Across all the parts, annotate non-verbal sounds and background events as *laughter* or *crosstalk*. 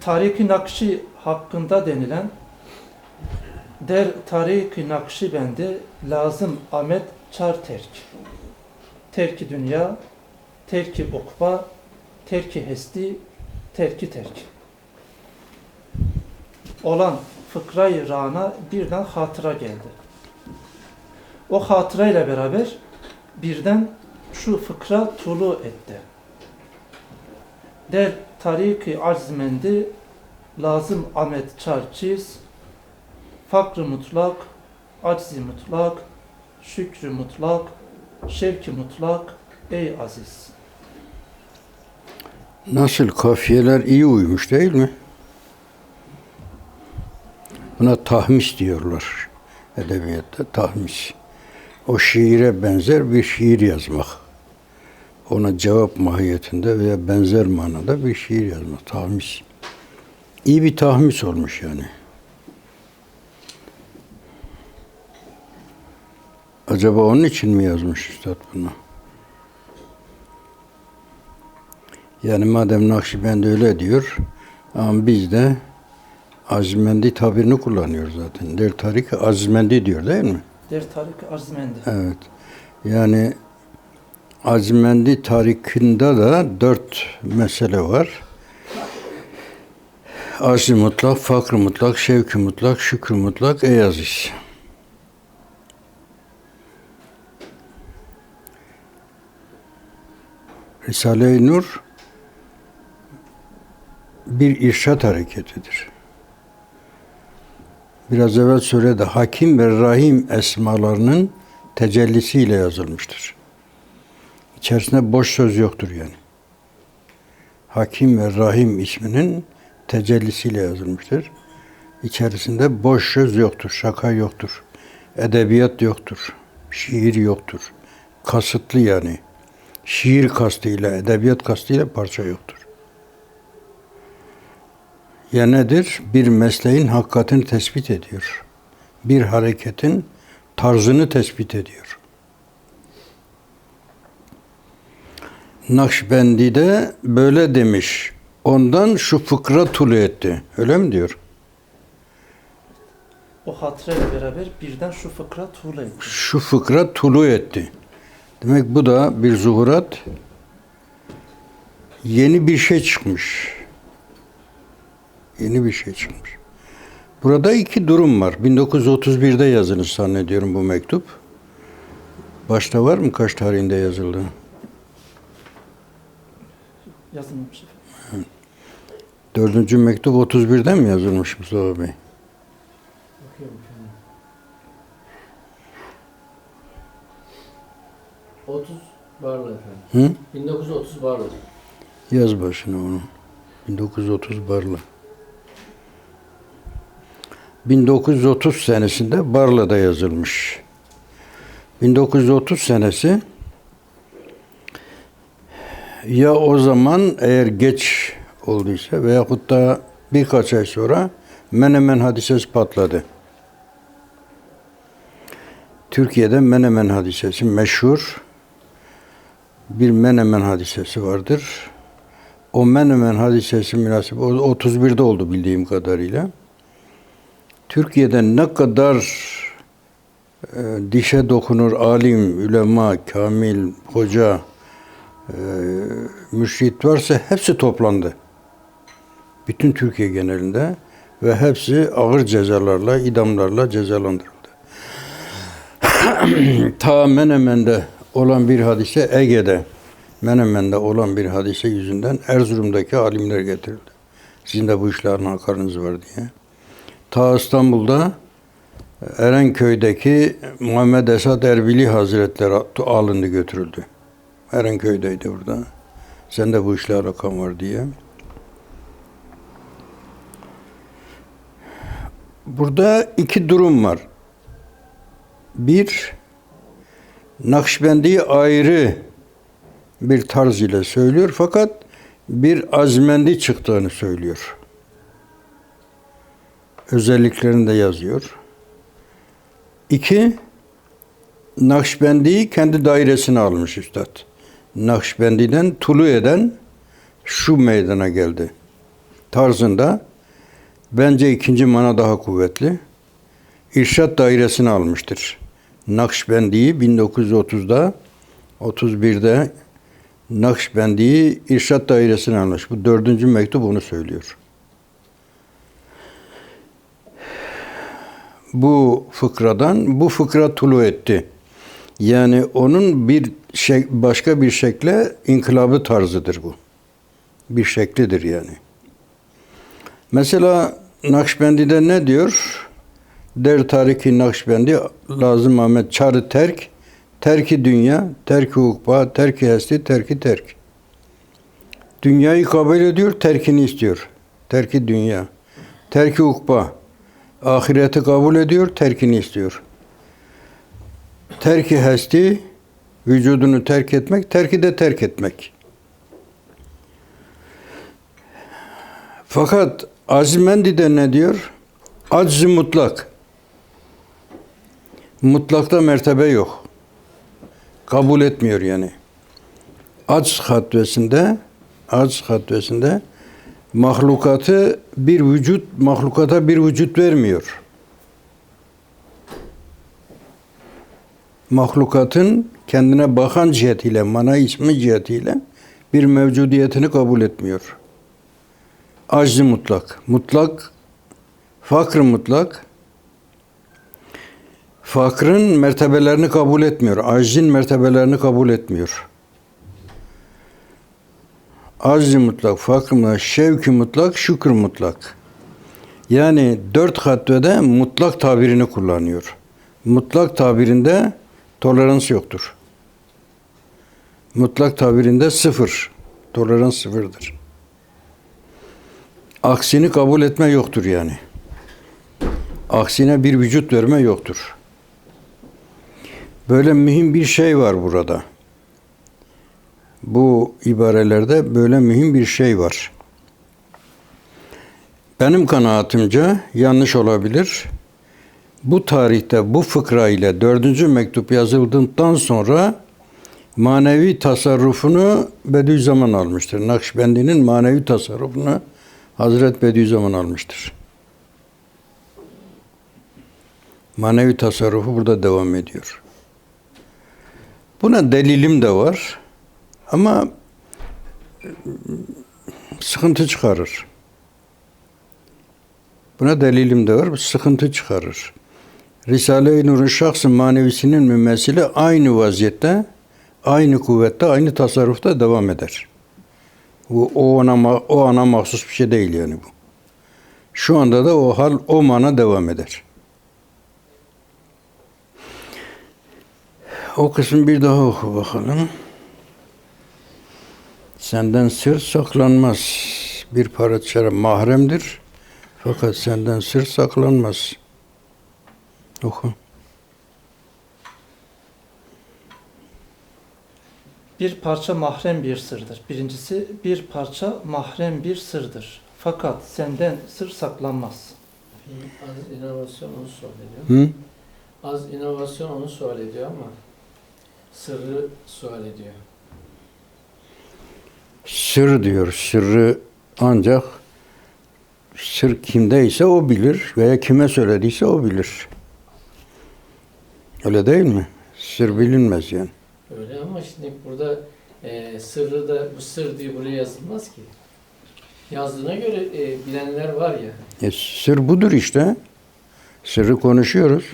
Tarik-i Nakşi hakkında denilen der Tarik-i Nakşibendi lazım Ahmet çar terk. Terki dünya, terki ukba, terki hesti, terki terk. Olan fıkrayı rana birden hatıra geldi. O hatırayla beraber birden şu fıkra tulu etti. Der tariki lazım Ahmet Çarçiz fakrı mutlak aczi mutlak şükrü mutlak şevki mutlak ey aziz. Nasıl kafiyeler iyi uymuş değil mi? Buna tahmis diyorlar edebiyatta tahmis. O şiire benzer bir şiir yazmak. Ona cevap mahiyetinde veya benzer manada bir şiir yazmak. Tahmis. İyi bir tahmis olmuş yani. Acaba onun için mi yazmış Üstad bunu? Yani madem Nakşibendi öyle diyor, ama biz de Azmendi tabirini kullanıyoruz zaten. Der tarik Azmendi diyor değil mi? Der tariki azmendi. Evet. Yani Azmendi tarikinde da dört mesele var. Azmi mutlak, fakr mutlak, şevki mutlak, şükrü mutlak, ey aziz. Risale-i Nur bir irşat hareketidir. Biraz evvel söyledi. Hakim ve Rahim esmalarının tecellisiyle yazılmıştır. İçerisinde boş söz yoktur yani. Hakim ve Rahim isminin tecellisiyle yazılmıştır. İçerisinde boş söz yoktur, şaka yoktur, edebiyat yoktur, şiir yoktur. Kasıtlı yani. Şiir kastıyla, edebiyat kastıyla parça yoktur. Ya nedir? Bir mesleğin hakikatini tespit ediyor. Bir hareketin tarzını tespit ediyor. Nakşibendi de böyle demiş. Ondan şu fıkra tulu etti. Öyle mi diyor? O hatırayla beraber birden şu fıkra tuğla etti. Şu fıkra tulu etti. Demek bu da bir zuhurat. Yeni bir şey çıkmış. Yeni bir şey çıkmış. Burada iki durum var. 1931'de yazılmış zannediyorum bu mektup. Başta var mı kaç tarihinde yazıldı? Efendim. Dördüncü mektup 31'den mi yazılmış Mustafa Bey? Bakıyorum efendim. 30 Barla efendim. Hı? 1930 Barla. Yaz başına onu. 1930 Barla. 1930 senesinde Barla'da yazılmış. 1930 senesi ya o zaman eğer geç olduysa veyahut da birkaç ay sonra Menemen hadisesi patladı. Türkiye'de Menemen hadisesi meşhur bir Menemen hadisesi vardır. O Menemen hadisesi münasip o 31'de oldu bildiğim kadarıyla. Türkiye'de ne kadar e, dişe dokunur alim, ülema, kamil, hoca, e, müşrit varsa hepsi toplandı. Bütün Türkiye genelinde ve hepsi ağır cezalarla, idamlarla cezalandırıldı. *clears throat* Ta Menemen'de olan bir hadise Ege'de, Menemen'de olan bir hadise yüzünden Erzurum'daki alimler getirildi. Sizin de bu işlerin hakarınız var diye. Ta İstanbul'da Erenköy'deki Muhammed Esad Erbili Hazretleri alındı götürüldü. Erenköy'deydi burada. Sen de bu işle alakan var diye. Burada iki durum var. Bir, Nakşibendi'yi ayrı bir tarz ile söylüyor fakat bir azmendi çıktığını söylüyor. Özelliklerini de yazıyor. İki, Nakşibendi'yi kendi dairesine almış üstad. Nakşibendi'den tulu eden şu meydana geldi. tarzında bence ikinci mana daha kuvvetli. İrşad dairesini almıştır. Nakşibendi'yi 1930'da 31'de Nakşibendi'yi İrşad dairesine almış. Bu dördüncü mektup onu söylüyor. Bu fıkradan bu fıkra tulu etti. Yani onun bir şey, başka bir şekle inkılabı tarzıdır bu. Bir şeklidir yani. Mesela Nakşibendi'de ne diyor? Der tariki Nakşibendi lazım Ahmet çarı terk, terki dünya, terki ukba, terki hesti, terki terk. Dünyayı kabul ediyor, terkini istiyor. Terki dünya. Terki ukba. Ahireti kabul ediyor, terkini istiyor. Terki hesti, vücudunu terk etmek, terki de terk etmek. Fakat Azimendi'de ne diyor? Acz mutlak. Mutlakta mertebe yok. Kabul etmiyor yani. Acz hatvesinde, acz hatvesinde mahlukatı bir vücut, mahlukata bir vücut vermiyor. Mahlukatın kendine bakan cihetiyle, mana ismi cihetiyle bir mevcudiyetini kabul etmiyor. Acz mutlak. Mutlak, fakr mutlak. Fakrın mertebelerini kabul etmiyor. Aczin mertebelerini kabul etmiyor. Acz mutlak, fakr mutlak, şevk mutlak, şükür mutlak. Yani dört hatvede mutlak tabirini kullanıyor. Mutlak tabirinde tolerans yoktur. Mutlak tabirinde sıfır. Tolerans sıfırdır. Aksini kabul etme yoktur yani. Aksine bir vücut verme yoktur. Böyle mühim bir şey var burada. Bu ibarelerde böyle mühim bir şey var. Benim kanaatimce yanlış olabilir. Bu tarihte bu fıkra ile dördüncü mektup yazıldıktan sonra manevi tasarrufunu Bediüzzaman almıştır. Nakşibendi'nin manevi tasarrufunu Hazret Bediüzzaman almıştır. Manevi tasarrufu burada devam ediyor. Buna delilim de var. Ama sıkıntı çıkarır. Buna delilim de var, sıkıntı çıkarır. Risale-i Nur'un şahsı manevisinin mümessili aynı vaziyette, aynı kuvvette, aynı tasarrufta devam eder. Bu o ma- o ana mahsus bir şey değil yani bu. Şu anda da o hal o mana devam eder. O kısmı bir daha oku bakalım. Senden sır saklanmaz. Bir parça mahremdir. Fakat senden sır saklanmaz. Oku. Bir parça mahrem bir sırdır. Birincisi bir parça mahrem bir sırdır. Fakat senden sır saklanmaz. Az inovasyon onu sual ediyor. Hı? Az inovasyon onu sual ediyor ama sırrı sual ediyor. Sır diyor. Sırrı ancak sır kimdeyse o bilir veya kime söylediyse o bilir. Öyle değil mi? Sır bilinmez yani. Öyle ama şimdi burada e, sırrı da bu sır diye buraya yazılmaz ki. Yazdığına göre e, bilenler var ya. E, sır budur işte. Sırrı konuşuyoruz.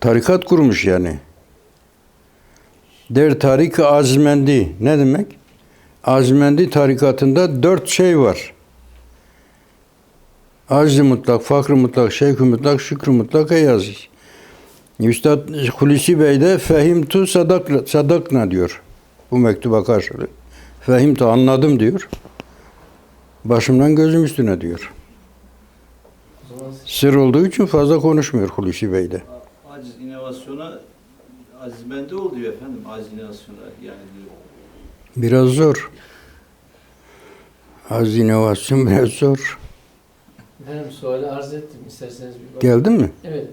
Tarikat kurmuş yani. Der tarik azmendi. Ne demek? Azmendi tarikatında dört şey var. Acz mutlak, fakr mutlak, şevk mutlak, şükür mutlak, eyaz. Üstad Hulusi Bey de fehimtu sadak, sadakna diyor. Bu mektuba karşılık. Fehimtu anladım diyor. Başımdan gözüm üstüne diyor. Sır olduğu için fazla konuşmuyor Hulusi Bey de. Aciz inovasyona azizmende ol diyor efendim. Aciz inovasyona yani diyor. Biraz zor. Az inovasyon biraz zor. benim suali arz ettim. İsterseniz bir bakın. Geldin mi? Evet.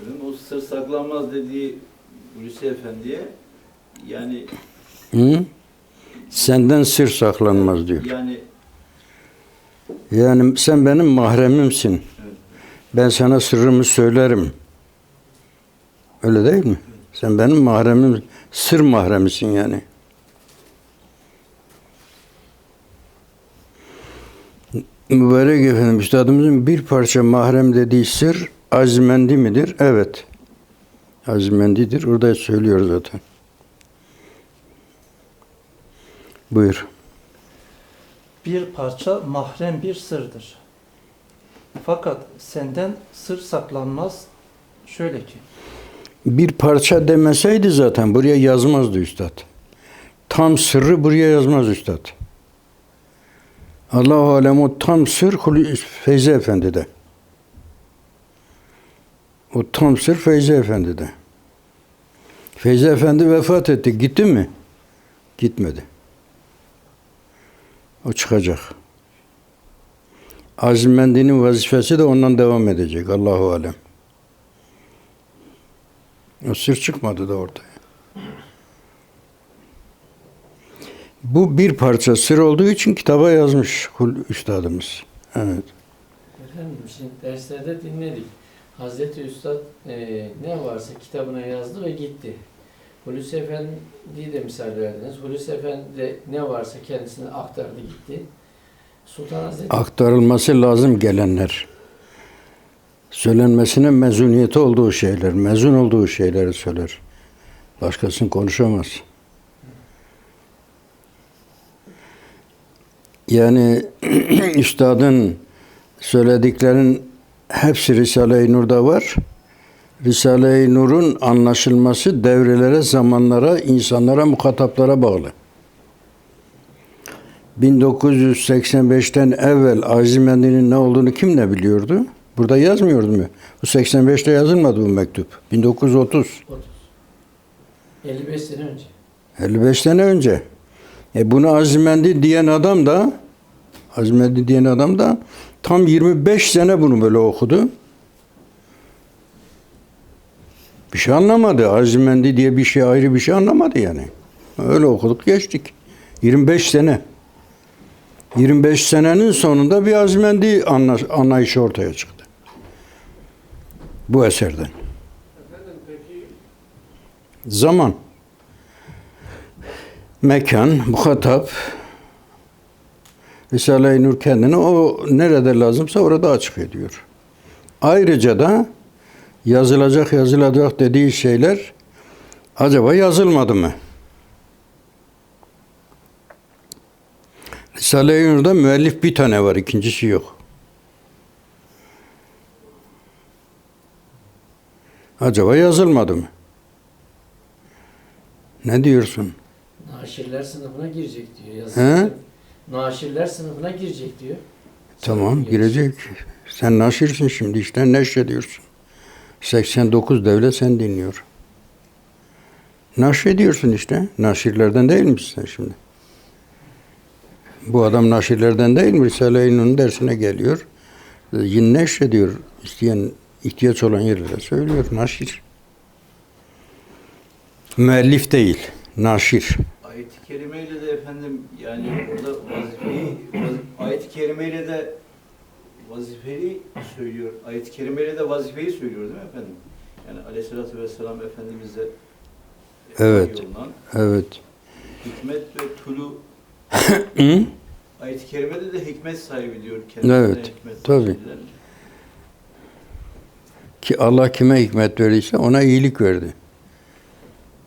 Dedim, o sır saklanmaz dediği Hulusi Efendi'ye yani Hı? Senden sır saklanmaz diyor. yani Yani sen benim mahremimsin. Ben sana sırrımı söylerim. Öyle değil mi? Sen benim mahremim, sır mahremisin yani. Mübarek efendim, üstadımızın bir parça mahrem dediği sır azmendi midir? Evet. Azmendidir. Orada söylüyor zaten. Buyur. Bir parça mahrem bir sırdır. Fakat senden sır saklanmaz şöyle ki. Bir parça demeseydi zaten buraya yazmazdı üstad. Tam sırrı buraya yazmaz üstad. Allahu alem o tam sır Feyzi Efendi'de. O tam sır Feyzi Efendi'de. Feyzi Efendi vefat etti. Gitti mi? Gitmedi. O çıkacak. Azmendi'nin vazifesi de ondan devam edecek. Allahu alem. O sır çıkmadı da ortaya. Bu bir parça sır olduğu için kitaba yazmış kul üstadımız. Evet. Efendim şimdi derslerde dinledik. Hazreti Üstad e, ne varsa kitabına yazdı ve gitti. Hulusi Efendi'yi de misal verdiniz. Hulusi Efendi de ne varsa kendisine aktardı gitti. Sultan Hazretleri Aktarılması lazım gelenler. Söylenmesine mezuniyeti olduğu şeyler, mezun olduğu şeyleri söyler. Başkasını konuşamaz. Yani *clears throat* üstadın söylediklerin hepsi Risale-i Nur'da var. Risale-i Nur'un anlaşılması devrelere, zamanlara, insanlara, muhataplara bağlı. 1985'ten evvel Azimendi'nin ne olduğunu kim ne biliyordu? Burada yazmıyordu mu? Bu 85'te yazılmadı bu mektup. 1930. 30. 55 sene önce. 55 sene önce. E bunu Azimendi diyen adam da Azimendi diyen adam da tam 25 sene bunu böyle okudu. Bir şey anlamadı. Azimendi diye bir şey ayrı bir şey anlamadı yani. Öyle okuduk geçtik. 25 sene. 25 senenin sonunda bir Azimendi anla- anlayışı ortaya çıktı. Bu eserden. Zaman mekan, muhatap, Risale-i Nur kendini o nerede lazımsa orada açık ediyor. Ayrıca da yazılacak yazılacak dediği şeyler acaba yazılmadı mı? Risale-i Nur'da müellif bir tane var, ikincisi yok. Acaba yazılmadı mı? Ne diyorsun? Naşirler sınıfına girecek diyor. He? Naşirler sınıfına girecek diyor. Tamam girecek. Sen naşirsin şimdi işte neşrediyorsun. 89 devlet sen dinliyor. Naşrediyorsun işte. Naşirlerden değil misin sen şimdi? Bu adam naşirlerden değil mi? Risale-i Nur'un dersine geliyor. Yine neşrediyor. İsteyen, ihtiyaç olan yerlere söylüyor. Naşir. Müellif değil. Naşir. ayet-i kerimeyle efendim yani orada vazifeyi vaz- ayet-i kerimeyle de vazifeyi söylüyor. Ayet-i kerimeyle de vazifeyi söylüyor değil mi efendim? Yani aleyhissalatü vesselam Efendimiz'e Evet. Evet. hikmet ve tulu *coughs* ayet-i kerimede de hikmet sahibi diyor kendisine Evet, hikmet tabii. Ki Allah kime hikmet verdiyse ona iyilik verdi.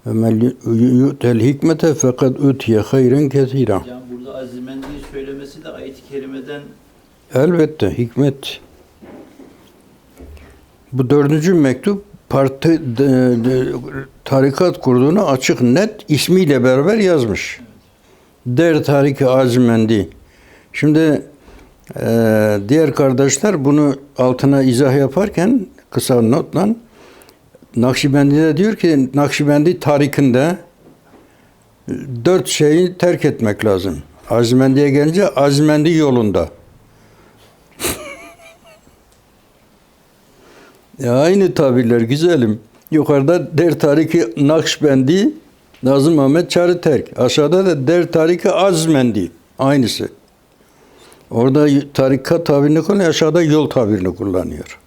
Men yu'tel hikmete fakat utiye hayren kesiran. Yani burada azimendiği söylemesi de ayet-i kerimeden Elbette hikmet. Bu dördüncü mektup parti de- de- tarikat kurduğunu açık net ismiyle beraber yazmış. Der Tariki Azimendi. Şimdi e, diğer kardeşler bunu altına izah yaparken kısa notla Nakşibendi de diyor ki Nakşibendi tarikinde dört şeyi terk etmek lazım. Azimendi'ye gelince Azimendi yolunda. *laughs* Ya aynı tabirler güzelim. Yukarıda Der Tariki Nakşbendi Nazım Ahmet Çarı Terk. Aşağıda da Der Tariki Azmendi. Aynısı. Orada tarikat tabirini kullanıyor, aşağıda yol tabirini kullanıyor.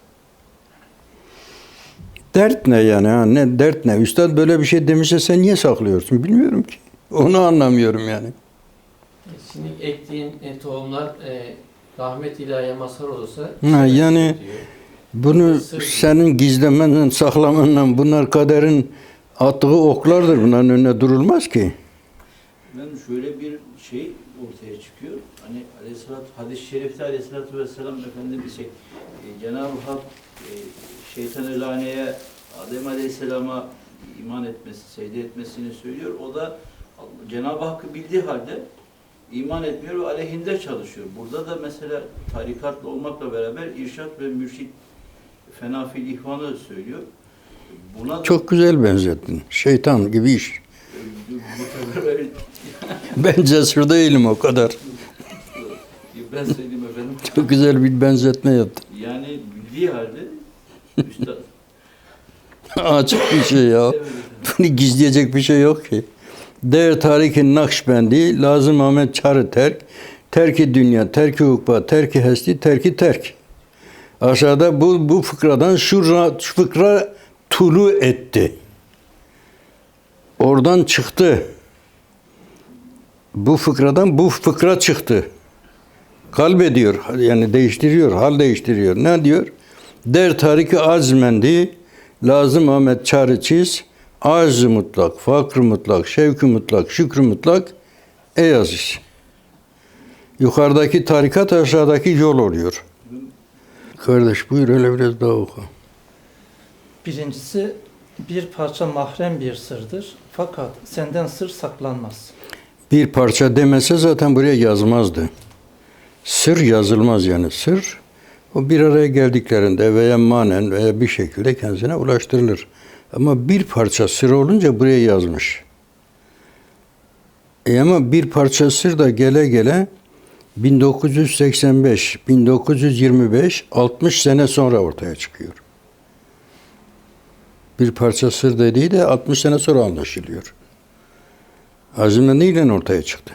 Dert ne yani? Ha? Ne dert ne? Üstad böyle bir şey demişse sen niye saklıyorsun? Bilmiyorum ki. Onu anlamıyorum yani. Şimdi ektiğin e, tohumlar e, rahmet ilahiye mazhar olursa Ha, yani- diyor. Bunu senin gizlemenle, saklamanla bunlar kaderin attığı oklardır. Bunların önüne durulmaz ki. Ben şöyle bir şey ortaya çıkıyor. Hani aleyhissalat, hadis-i şerifte aleyhissalatü vesselam Efendimiz şey, e, Cenab-ı Hak e, şeytan-ı laneye Adem Aleyhisselam'a iman etmesi, secde etmesini söylüyor. O da Cenab-ı Hakk'ı bildiği halde iman etmiyor ve aleyhinde çalışıyor. Burada da mesela tarikatla olmakla beraber irşat ve mürşit fenafil ihvanı söylüyor. Buna Çok güzel benzettin. Şeytan gibi iş. *laughs* Ben cesur değilim o kadar. ben söyleyeyim efendim. Çok güzel bir benzetme yaptın. Yani bildiği halde *laughs* Açık bir şey ya. Bunu gizleyecek bir şey yok ki. Der tarikin Nakşbendi, Lazım Ahmet Çarı terk, terki dünya, terki hukba, terki hesti, terki terk. Aşağıda bu, bu fıkradan şu, ra- şu fıkra tulu etti. Oradan çıktı. Bu fıkradan bu fıkra çıktı. Kalbediyor, yani değiştiriyor, hal değiştiriyor. Ne diyor? Der tariki azmendi, lazım Ahmet çare çiz, arz mutlak, fakr mutlak, şevki mutlak, şükrü mutlak, ey aziz. Yukarıdaki tarikat aşağıdaki yol oluyor. Kardeş buyur öyle biraz daha oku. Birincisi bir parça mahrem bir sırdır. Fakat senden sır saklanmaz. Bir parça demese zaten buraya yazmazdı. Sır yazılmaz yani. Sır o bir araya geldiklerinde veya manen veya bir şekilde kendisine ulaştırılır. Ama bir parça sır olunca buraya yazmış. E ama bir parça sır da gele gele 1985, 1925, 60 sene sonra ortaya çıkıyor. Bir parça sır dediği de 60 sene sonra anlaşılıyor. Azimle ortaya çıktı.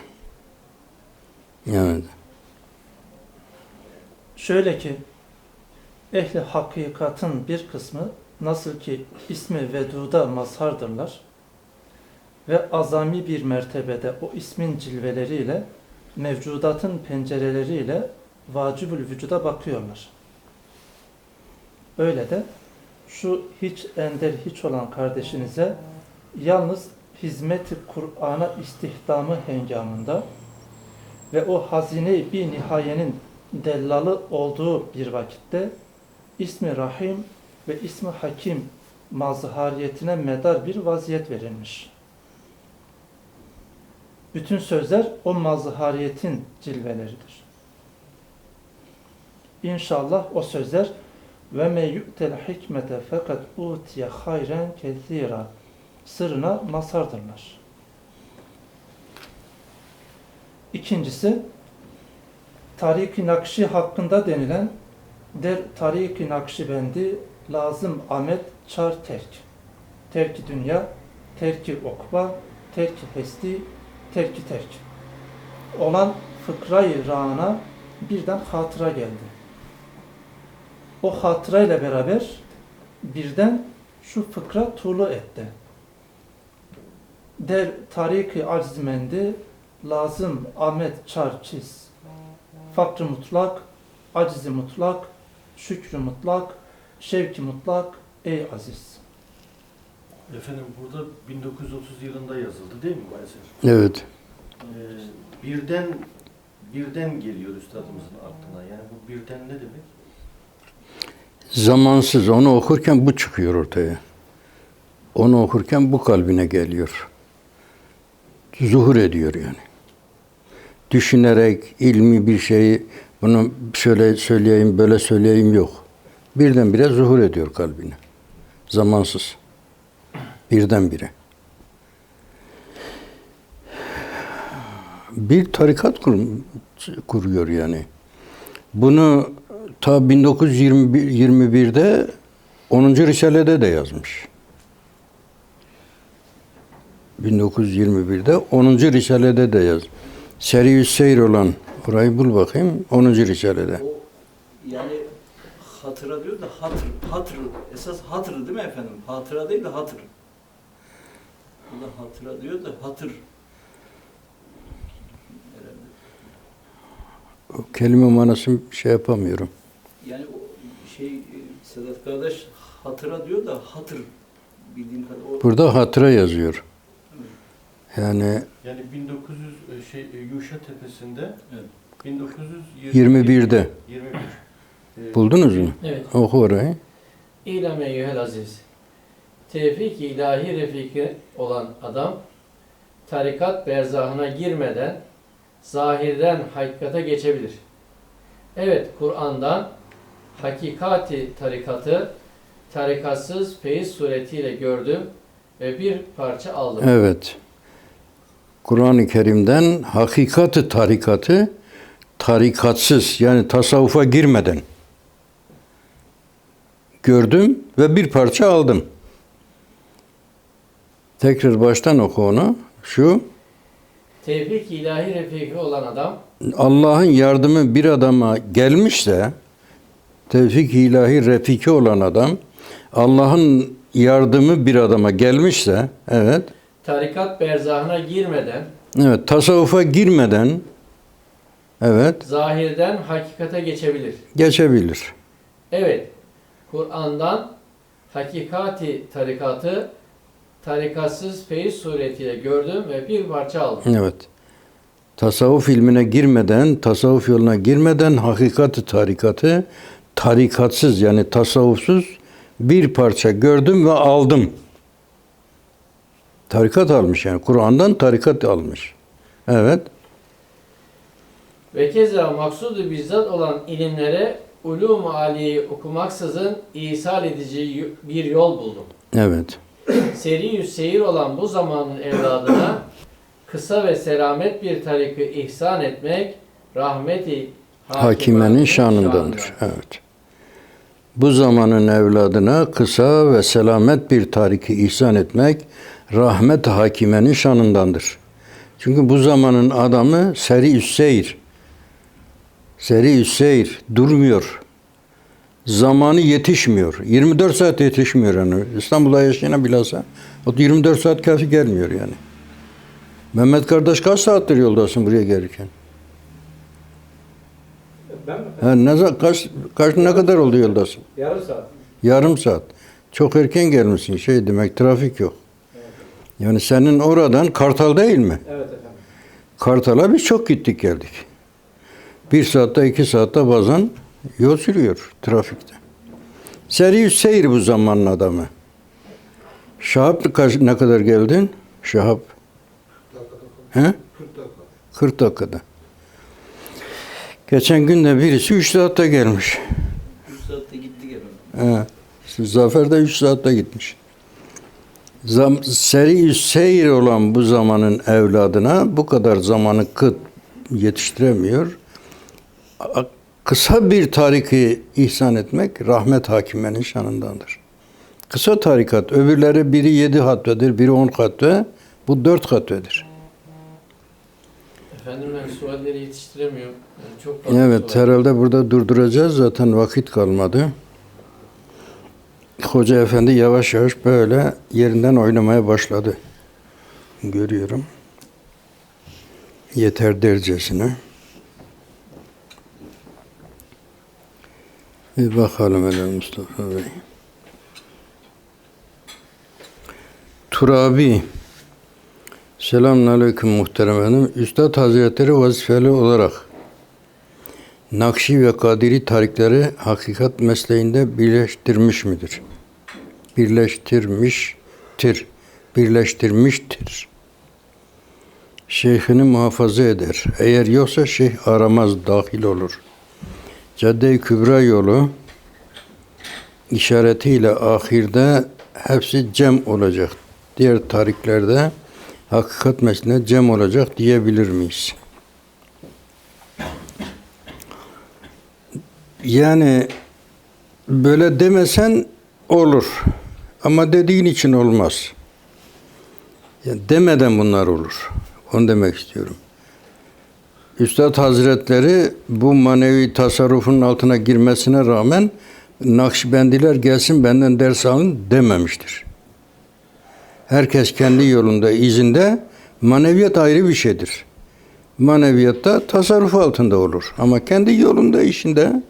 Yani Şöyle ki ehli hakikatın bir kısmı nasıl ki ismi veduda mazhardırlar ve azami bir mertebede o ismin cilveleriyle mevcudatın pencereleriyle vacibül vücuda bakıyorlar. Öyle de şu hiç ender hiç olan kardeşinize yalnız hizmeti Kur'an'a istihdamı hengamında ve o hazine bir nihayenin dellalı olduğu bir vakitte ismi Rahim ve ismi Hakim mazhariyetine medar bir vaziyet verilmiş. Bütün sözler o mazhariyetin cilveleridir. İnşallah o sözler ve me yu'tel hikmete fakat utiye hayren kesira sırrına masardırlar. İkincisi Tarik-i Nakşi hakkında denilen der Tarik-i Nakşibendi lazım amet çar terk. Terki dünya, terki okba, terki hesti, terki terk. Olan fıkrayı rana birden hatıra geldi. O hatırayla beraber birden şu fıkra tuğlu etti. Der Tarik-i Aczmendi lazım Ahmet çar çiz. Fakrı mutlak, acizi mutlak, şükrü mutlak, şevki mutlak, ey aziz. Efendim burada 1930 yılında yazıldı değil mi bu eser? evet. Ee, birden birden geliyor üstadımızın aklına. Yani bu birden ne demek? Zamansız onu okurken bu çıkıyor ortaya. Onu okurken bu kalbine geliyor. Zuhur ediyor yani. Düşünerek ilmi bir şeyi bunu şöyle söyleyeyim, böyle söyleyeyim yok. Birdenbire zuhur ediyor kalbine. Zamansız. Birdenbire. Bir tarikat kur, kuruyor yani. Bunu ta 1921'de 10. Risale'de de yazmış. 1921'de 10. Risale'de de yaz. Seriüs Seyir olan orayı bul bakayım 10. Risale'de. O yani hatıra diyor da hatır, hatır. Esas hatır değil mi efendim? Hatıra değil de hatır. Burada hatıra diyor da hatır. O kelime manasını şey yapamıyorum. Yani o şey e, Sedat kardeş hatıra diyor da hatır bildiğim kadar o Burada hatıra yazıyor. Yani Yani 1900 e, şey e, Yuşa Tepesi'nde Evet. 21'de. 21. E, buldunuz mu? Evet. Oku orayı. İlem eyyühel aziz. Tevfik ilahi refiki olan adam tarikat berzahına girmeden zahirden hakikate geçebilir. Evet Kur'an'dan hakikati tarikatı tarikatsız feyiz suretiyle gördüm ve bir parça aldım. Evet. Kur'an-ı Kerim'den hakikati tarikatı tarikatsız yani tasavvufa girmeden gördüm ve bir parça aldım. Tekrar baştan oku onu. Şu Tevfik ilahi refiki olan adam Allah'ın yardımı bir adama gelmişse tevfik ilahi refiki olan adam Allah'ın yardımı bir adama gelmişse evet tarikat berzahına girmeden evet tasavvufa girmeden evet zahirden hakikate geçebilir. geçebilir. Evet, Kur'an'dan hakikati tarikatı tarikatsız feyiz suretiyle gördüm ve bir parça aldım. Evet. Tasavvuf ilmine girmeden, tasavvuf yoluna girmeden hakikati tarikatı tarikatsız yani tasavvufsuz bir parça gördüm ve aldım. Tarikat almış yani. Kur'an'dan tarikat almış. Evet. Ve keza maksudu bizzat olan ilimlere ulum-u aliyeyi okumaksızın ihsal edici bir yol buldum. Evet. Seri seyir olan bu zamanın evladına kısa ve selamet bir tarikı ihsan etmek rahmeti Hakimenin şanındandır. Evet. Bu zamanın evladına kısa ve selamet bir tariki ihsan etmek rahmet hakimenin şanındandır. Çünkü bu zamanın adamı seri üsseyir. Seri üsseyir. Durmuyor. Zamanı yetişmiyor. 24 saat yetişmiyor yani. İstanbul'da yaşayana bilhassa. O 24 saat kafi gelmiyor yani. Mehmet kardeş kaç saattir yoldasın buraya gelirken? Ben mi? Ha, ne, kaç, kaç, ne kadar oldu yoldasın? Yarım saat. Yarım saat. Çok erken gelmişsin. Şey demek trafik yok. Yani senin oradan Kartal değil mi? Evet efendim. Kartal'a biz çok gittik geldik. Bir saatte iki saatte bazen yol sürüyor trafikte. Seri seyir bu zamanın adamı. Şahap kaç, ne kadar geldin? Şahap. He? 40 dakikada. Geçen gün de birisi 3 saatte gelmiş. 3 saatte gittik efendim. He. Zafer de 3 saatte gitmiş. Zam, seri seyir olan bu zamanın evladına bu kadar zamanı kıt yetiştiremiyor. Kısa bir tariki ihsan etmek rahmet hakimenin şanındandır. Kısa tarikat, öbürleri biri yedi hatvedir, biri on hatve, bu dört hatvedir. Efendim ben sualleri yetiştiremiyorum. Yani çok Evet, herhalde burada durduracağız. Zaten vakit kalmadı. Hoca efendi yavaş yavaş böyle yerinden oynamaya başladı. Görüyorum. Yeter dercesine. Bir bakalım hele Mustafa Bey. Turabi. Selamünaleyküm muhterem efendim. Üstad Hazretleri vazifeli olarak Nakşi ve Kadiri tarikleri hakikat mesleğinde birleştirmiş midir? Birleştirmiştir. Birleştirmiştir. Şeyhini muhafaza eder. Eğer yoksa şeyh aramaz, dahil olur. Cadde-i Kübra yolu işaretiyle ahirde hepsi cem olacak. Diğer tariklerde hakikat mesleğine cem olacak diyebilir miyiz? Yani böyle demesen olur. Ama dediğin için olmaz. Yani demeden bunlar olur. Onu demek istiyorum. Üstad Hazretleri bu manevi tasarrufun altına girmesine rağmen Nakşibendiler gelsin benden ders alın dememiştir. Herkes kendi yolunda, izinde maneviyat ayrı bir şeydir. Maneviyatta tasarruf altında olur. Ama kendi yolunda, işinde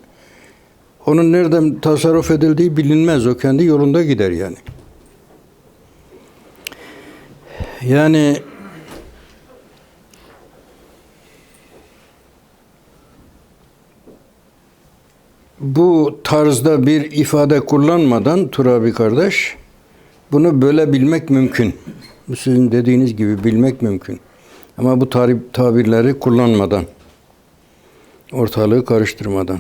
onun nereden tasarruf edildiği bilinmez. O kendi yolunda gider yani. Yani bu tarzda bir ifade kullanmadan Turabi kardeş bunu böyle bilmek mümkün. Bu sizin dediğiniz gibi bilmek mümkün. Ama bu tarif, tabirleri kullanmadan, ortalığı karıştırmadan.